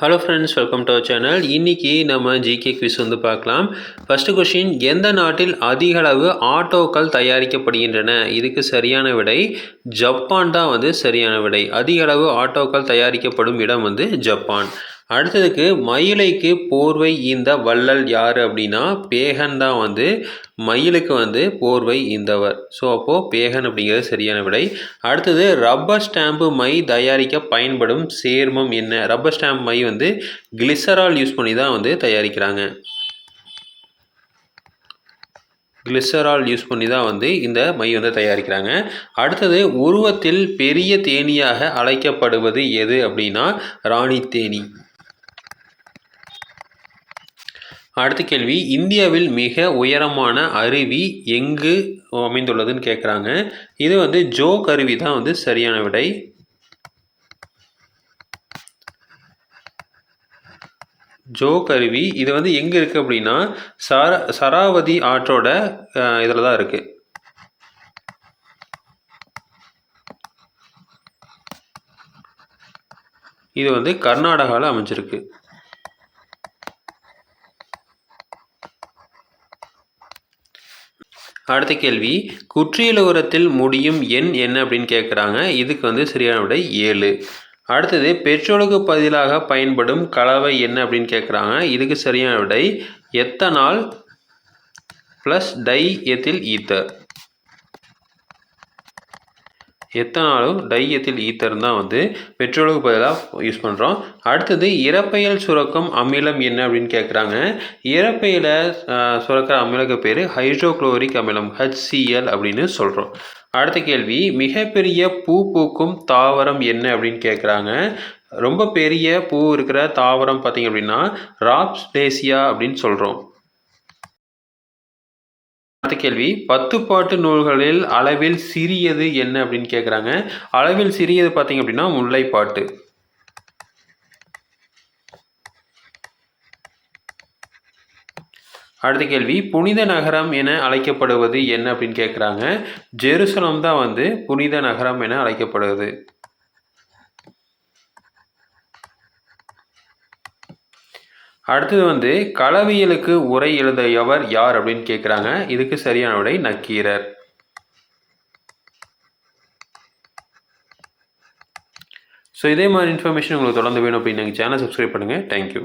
Hello friends welcome to our channel இன்றைக்கி நம்ம GK quiz வந்து பார்க்கலாம். ஃபஸ்ட்டு கொஷின் எந்த நாட்டில் அதிக அளவு ஆட்டோக்கள் தயாரிக்கப்படுகின்றன? இதுக்கு சரியான விடை ஜப்பான் தான் வந்து சரியான விடை. அதிக அளவு ஆட்டோக்கள் தயாரிக்கப்படும் இடம் வந்து ஜப்பான். அடுத்ததுக்கு மயிலைக்கு போர்வை ஈந்த வள்ளல் யார் அப்படின்னா பேகன் தான் வந்து மயிலுக்கு வந்து போர்வை ஈந்தவர். ஸோ அப்போது பேகன் அப்படிங்கிறது சரியான விடை. அடுத்தது ரப்பர் ஸ்டாம்பு மை தயாரிக்க பயன்படும் சேர்மம் என்ன? ரப்பர் ஸ்டாம்ப் மை வந்து கிளிசரால் யூஸ் பண்ணி தான் வந்து தயாரிக்கிறாங்க. கிளிசரால் யூஸ் பண்ணி தான் வந்து இந்த மை வந்து தயாரிக்கிறாங்க. அடுத்தது உருவத்தில் பெரிய தேனியாக அழைக்கப்படுவது எது அப்படின்னா ராணி தேனி அடுத்த கேள்வி இந்தியாவில் மிக உயரமான அருவி எங்கு அமைந்துள்ளதுன்னு கேட்குறாங்க இது வந்து ஜோக் அருவி தான் வந்து சரியான விடை. ஜோ கருவி இது வந்து எங்கே இருக்குது அப்படின்னா சர சராவதி ஆற்றோட இதில் தான் இருக்குது இது வந்து கர்நாடகாவில் அமைஞ்சிருக்கு. அடுத்த கேள்வி குற்றியலோரத்தில் முடியும் எண் என்ன அப்படின்னு கேட்குறாங்க இதுக்கு வந்து சரியான விடை ஏழு. அடுத்தது பெட்ரோலுக்கு பதிலாக பயன்படும் கலவை என்ன அப்படின்னு கேட்குறாங்க இதுக்கு சரியான விடை ethanol plus tie ethyl ether. எத்தனாலும் டையத்தில் ஈத்தர் தான் வந்து பெட்ரோலுக்கு பதிலாக யூஸ் பண்ணுறோம் அடுத்தது இறப்பையல் சுரக்கும் அமிலம் என்ன அப்படின்னு கேட்குறாங்க இறப்பையில் சுரக்கிற அமிலக்கு பேர் ஹைட்ரோக்ளோரிக் அமிலம் ஹெச்சிஎல் அப்படின்னு சொல்கிறோம் அடுத்த கேள்வி மிகப்பெரிய பூ பூக்கும் தாவரம் என்ன அப்படின்னு கேட்குறாங்க ரொம்ப பெரிய பூ இருக்கிற தாவரம் பார்த்திங்க அப்படின்னா ராப்ஸ்லேசியா அப்படின்னு சொல்கிறோம் அடுத்த கேள்வி பத்து பாட்டு நூல்களில் அளவில் சிறியது என்ன அப்படின்னு கேட்குறாங்க அளவில் சிறியது பார்த்தீங்க அப்படின்னா முல்லைப்பாட்டு. அடுத்த கேள்வி புனித நகரம் என அழைக்கப்படுவது என்ன அப்படின்னு கேட்குறாங்க ஜெருசலம் தான் வந்து புனித நகரம் என அழைக்கப்படுவது. அடுத்தது வந்து களவியலுக்கு உரை எழுதியவர் யார்? அப்படின்னு கேட்குறாங்க இதுக்கு சரியான விடை நக்கீரர். ஸோ இதே மாதிரி இன்ஃபர்மேஷன் உங்களுக்கு தொடர்ந்து வேணும் அப்படின்னு எங்கள் சேனல் சப்ஸ்கிரைப் பண்ணுங்கள் தேங்க்யூ